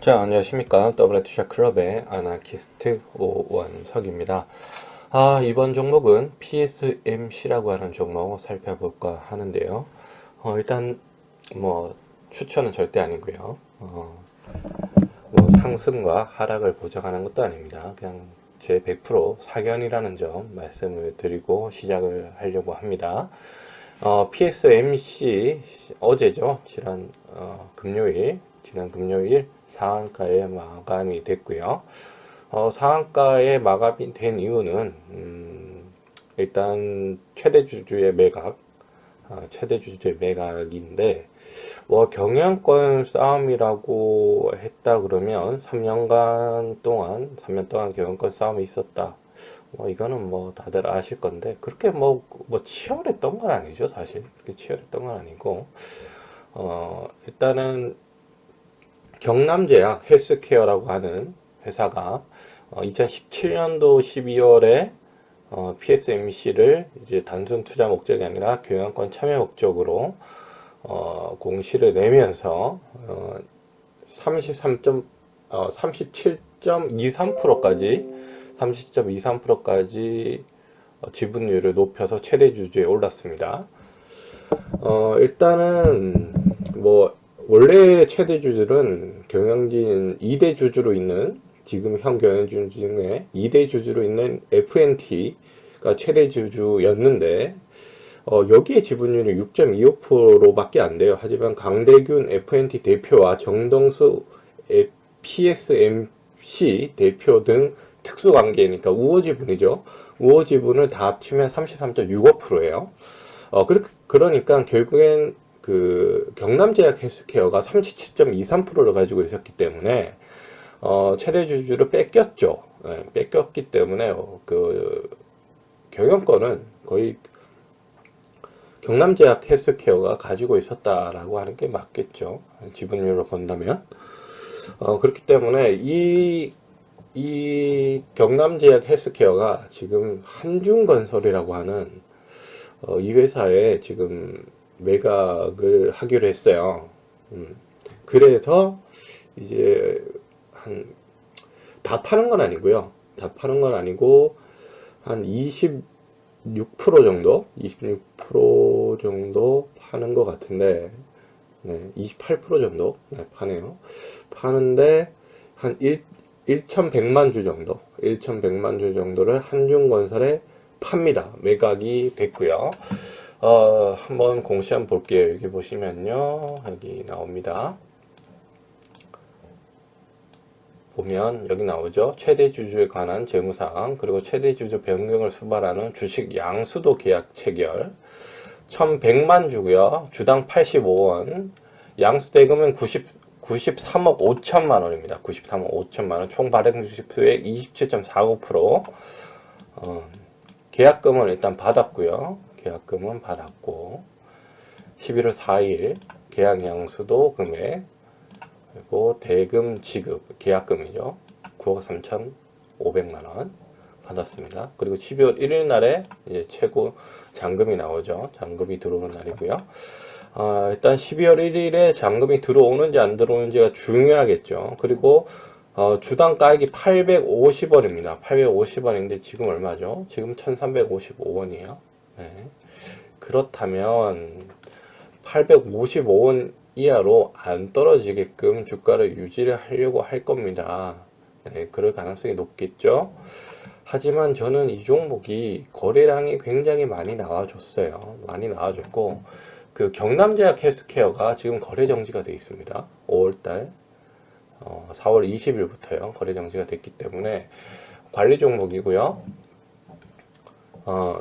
자, 안녕하십니까. WTC 클럽의 아나키스트 오원석입니다. 아, 이번 종목은 PSMC라고 하는 종목 살펴볼까 하는데요. 어, 일단, 뭐, 추천은 절대 아니고요. 어, 뭐, 상승과 하락을 보장하는 것도 아닙니다. 그냥 제 100% 사견이라는 점 말씀을 드리고 시작을 하려고 합니다. 어, PSMC 어제죠. 지난 어, 금요일, 지난 금요일 상한가에 마감이 됐고요. 어, 상한가에 마감이 된 이유는 음, 일단 최대 주주의 매각, 어, 최대 주주의 매각인데 뭐 경영권 싸움이라고 했다 그러면 3년간 동안 3년 동안 경영권 싸움이 있었다. 뭐 이거는 뭐 다들 아실 건데 그렇게 뭐, 뭐 치열했던 건 아니죠 사실 그렇게 치열했던 건 아니고 어 일단은 경남제약 헬스케어라고 하는 회사가 어, 2017년도 12월에 어, PSMC를 이제 단순 투자 목적이 아니라 경영권 참여 목적으로 어, 공시를 내면서 어, 33점 어, 37.23%까지 30.23%까지 어, 지분율을 높여서 최대 주주에 올랐습니다. 어, 일단은 뭐 원래 최대 주주는 경영진 2대 주주로 있는 지금 현 경영진 중에 2대 주주로 있는 FNT가 최대 주주였는데 어, 여기에 지분율이 6.25%밖에 안 돼요. 하지만 강대균 FNT 대표와 정동수 PSMC 대표 등 특수 관계니까 우호 지분이죠. 우호 지분을 다 합치면 33.65%예요. 어, 그, 그러니까 결국엔 그 경남제약 헬스케어가 37.23%를 가지고 있었기 때문에 어, 최대 주주를 뺏겼죠. 네, 뺏겼기 때문에 어, 그 경영권은 거의 경남제약 헬스케어가 가지고 있었다라고 하는 게 맞겠죠. 지분율로 본다면. 어, 그렇기 때문에 이, 이 경남제약 헬스케어가 지금 한중건설이라고 하는 어, 이 회사에 지금 매각을 하기로 했어요. 음, 그래서 이제 한 다 파는 건 아니고요. 다 파는 건 아니고 한 26% 정도, 26% 정도 파는 것 같은데, 네, 28% 정도 네, 파네요. 파는데 한 1, 1,100만 주 정도, 1,100만 주 정도를 한중건설에 팝니다. 매각이 됐고요. 어, 한번 공시 한번 볼게요. 여기 보시면요. 여기 나옵니다. 보면 여기 나오죠. 최대 주주에 관한 재무사항 그리고 최대 주주 변경을 수반하는 주식 양수도 계약 체결 1100만 주고요. 주당 85원 양수 대금은 90, 93억 5천만 원입니다. 93억 5천만 원. 총 발행 주식 수액 27.49%. 어, 계약금은 일단 받았고요. 계약금은 받았고 11월 4일 계약 양수도 금액 그리고 대금 지급 계약금이죠. 9억 3,500만 원 받았습니다. 그리고 12월 1일 날에 이제 최고 잔금이 나오죠. 잔금이 들어오는 날이고요. 어, 일단 12월 1일에 잔금이 들어오는지 안 들어오는지가 중요하겠죠. 그리고 어, 주당 가액이 850원입니다. 850원인데 지금 얼마죠? 지금 1355원이에요. 네. 그렇다면 855원 이하로 안 떨어지게끔 주가를 유지를 하려고 할 겁니다. 네, 그럴 가능성이 높겠죠. 하지만 저는 이 종목이 거래량이 굉장히 많이 나와줬어요. 많이 나와줬고 그 경남제약 헬스케어가 지금 거래 정지가 되어 있습니다. 5월달 어, 4월 20일부터요. 거래 정지가 됐기 때문에 관리 종목이고요. 어,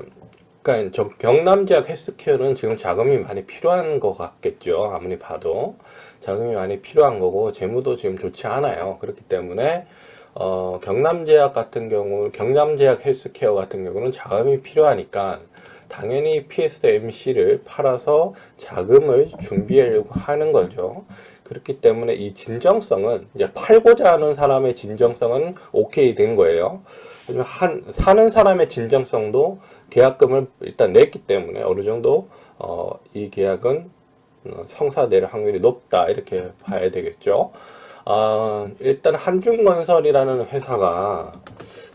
그러니까 저 경남제약 헬스케어는 지금 자금이 많이 필요한 것 같겠죠. 아무리 봐도 자금이 많이 필요한 거고 재무도 지금 좋지 않아요. 그렇기 때문에 어, 경남제약 같은 경우, 경남제약 헬스케어 같은 경우는 자금이 필요하니까 당연히 PSMC를 팔아서 자금을 준비하려고 하는 거죠. 그렇기 때문에 이 진정성은 이제 팔고자 하는 사람의 진정성은 오케이 된 거예요. 하지만 한 사는 사람의 진정성도 계약금을 일단 냈기 때문에 어느 정도 어, 이 계약은 어, 성사될 확률이 높다 이렇게 봐야 되겠죠. 아, 일단 한중건설이라는 회사가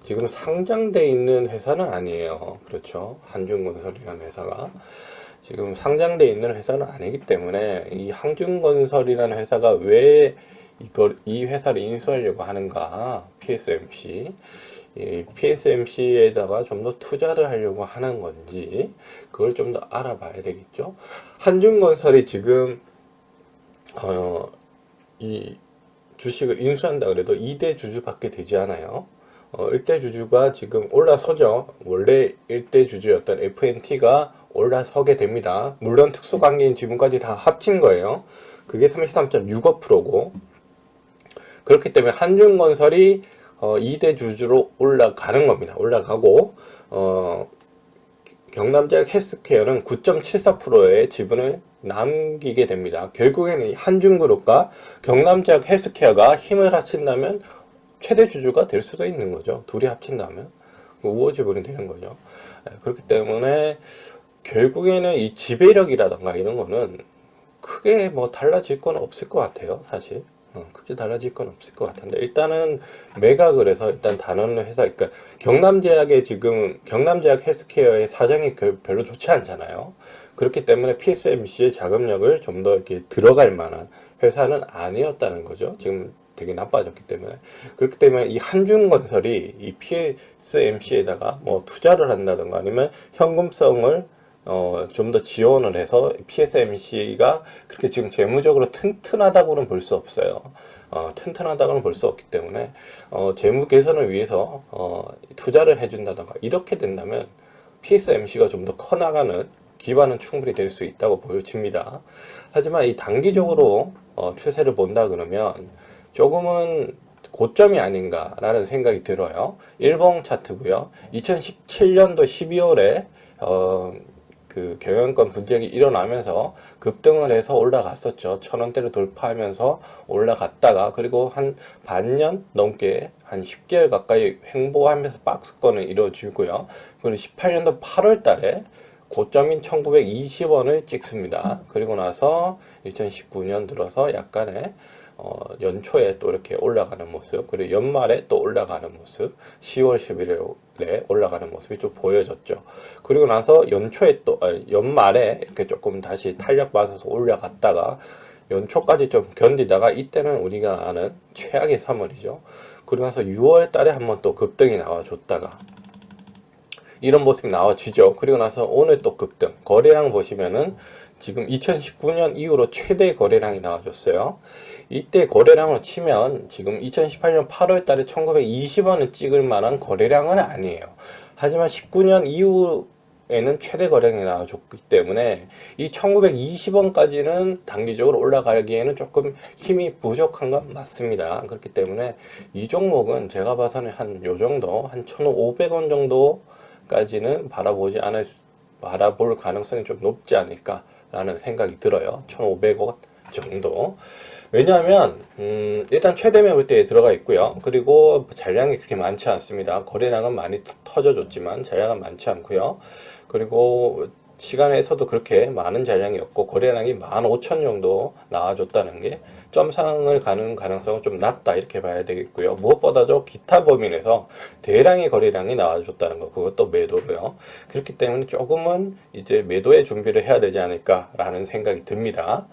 지금 상장돼 있는 회사는 아니에요. 그렇죠. 한중건설이라는 회사가 지금 상장돼 있는 회사는 아니기 때문에 이 한중건설이라는 회사가 왜 이걸 이 회사를 인수하려고 하는가? PSMC 이 PSMC에다가 좀 더 투자를 하려고 하는 건지 그걸 좀 더 알아봐야 되겠죠. 한중건설이 지금 어, 이 주식을 인수한다 그래도 2대 주주밖에 되지 않아요. 어, 1대 주주가 지금 올라서죠. 원래 1대 주주였던 FNT가 올라서게 됩니다. 물론 특수관계인 지분까지 다 합친 거예요. 그게 33.65%고 그렇기 때문에 한중건설이 어, 2대 주주로 올라가는 겁니다. 올라가고 어, 경남제약 헬스케어는 9.74%의 지분을 남기게 됩니다. 결국에는 이 한중그룹과 경남제약 헬스케어가 힘을 합친다면 최대 주주가 될 수도 있는 거죠. 둘이 합친다면 그 우호 지분이 되는 거죠. 예, 그렇기 때문에 결국에는 이 지배력이라던가 이런 거는 크게 뭐 달라질 건 없을 것 같아요. 사실 어, 크게 달라질 건 없을 것 같은데 일단은 매각을 해서 일단 단원을 회사 그러니까 경남제약의 지금 경남제약 헬스케어의 사정이 그- 별로 좋지 않잖아요. 그렇기 때문에 PSMC의 자금력을 좀 더 이렇게 들어갈 만한 회사는 아니었다는 거죠. 지금 되게 나빠졌기 때문에 그렇기 때문에 이 한중건설이 이 PSMC에다가 뭐 투자를 한다든가 아니면 현금성을 어, 좀 더 지원을 해서 PSMC가 그렇게 지금 재무적으로 튼튼하다고는 볼 수 없어요. 어, 튼튼하다고는 볼 수 없기 때문에 어, 재무 개선을 위해서 어, 투자를 해준다던가 이렇게 된다면 PSMC가 좀 더 커나가는 기반은 충분히 될 수 있다고 보여집니다. 하지만 이 단기적으로 어, 추세를 본다 그러면 조금은 고점이 아닌가라는 생각이 들어요. 일봉 차트고요. 2017년도 12월에 어, 그 경영권 분쟁이 일어나면서 급등을 해서 올라갔었죠. 천 원대를 돌파하면서 올라갔다가 그리고 한 반년 넘게 한 10개월 가까이 횡보하면서 박스권을 이뤄주고요. 그리고 18년도 8월 달에 고점인 1920원을 찍습니다. 그리고 나서 2019년 들어서 약간의 어, 연초에 또 이렇게 올라가는 모습, 그리고 연말에 또 올라가는 모습, 10월, 11월에 올라가는 모습이 좀 보여졌죠. 그리고 나서 연초에 또, 아니, 연말에 이렇게 조금 다시 탄력 받아서 올라갔다가 연초까지 좀 견디다가 이때는 우리가 아는 최악의 3월이죠. 그리고 나서 6월 달에 한번 또 급등이 나와줬다가 이런 모습이 나와주죠. 그리고 나서 오늘 또 급등. 거래량 보시면은 지금 2019년 이후로 최대 거래량이 나와줬어요. 이때 거래량으로 치면 지금 2018년 8월 달에 1920원을 찍을 만한 거래량은 아니에요. 하지만 19년 이후 에는 최대 거래량이 나와줬기 때문에 이 1920원까지는 단기적으로 올라가기에는 조금 힘이 부족한 건 맞습니다. 그렇기 때문에 이 종목은 제가 봐서는 한 요 정도, 한 1,500원 정도까지는 바라보지 않을, 바라볼 가능성이 좀 높지 않을까 라는 생각이 들어요. 1,500원 정도. 왜냐하면 음, 일단 최대 매물대에 들어가 있고요. 그리고 잔량이 그렇게 많지 않습니다. 거래량은 많이 터- 터져줬지만 잔량은 많지 않고요. 그리고 시간에서도 그렇게 많은 잔량이 없고 거래량이 15,000 정도 나와줬다는 게 점상을 가는 가능성은 좀 낮다 이렇게 봐야 되겠고요. 무엇보다도 기타 범위에서 대량의 거래량이 나와줬다는 거 그것도 매도고요. 그렇기 때문에 조금은 이제 매도의 준비를 해야 되지 않을까라는 생각이 듭니다.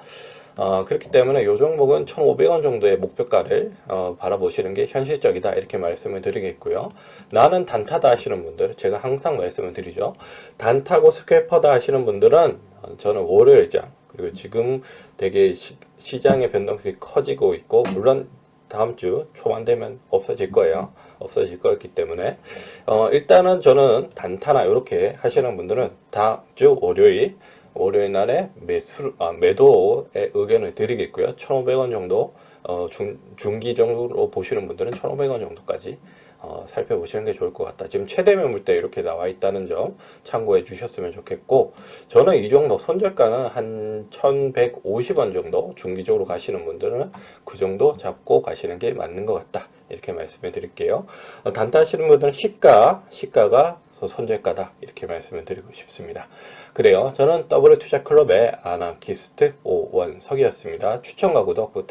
어, 그렇기 때문에 이 종목은 1,500원 정도의 목표가를 어, 바라보시는 게 현실적이다 이렇게 말씀을 드리겠고요. 나는 단타다 하시는 분들 제가 항상 말씀을 드리죠. 단타고 스캘퍼다 하시는 분들은 어, 저는 월요일장 그리고 지금 되게 시, 장의 변동성이 커지고 있고 물론 다음 주 초반 되면 없어질 거예요. 없어질 거였기 때문에 어, 일단은 저는 단타나 이렇게 하시는 분들은 다음 주 월요일 월요일 날에 매수, 아, 매도의 의견을 드리겠고요. 1,500원 정도, 어, 중, 중기적으로 보시는 분들은 1,500원 정도까지 어, 살펴보시는 게 좋을 것 같다. 지금 최대 매물대 이렇게 나와 있다는 점 참고해 주셨으면 좋겠고, 저는 이 종목 손절가는 한 1,150원 정도 중기적으로 가시는 분들은 그 정도 잡고 가시는 게 맞는 것 같다. 이렇게 말씀해 드릴게요. 어, 단타 하시는 분들은 시가, 시가가 손절가다. 이렇게 말씀을 드리고 싶습니다. 그래요. 저는 W 투자 클럽의 아나키스트 오원석이었습니다. 추천과 구독 부탁드립니다.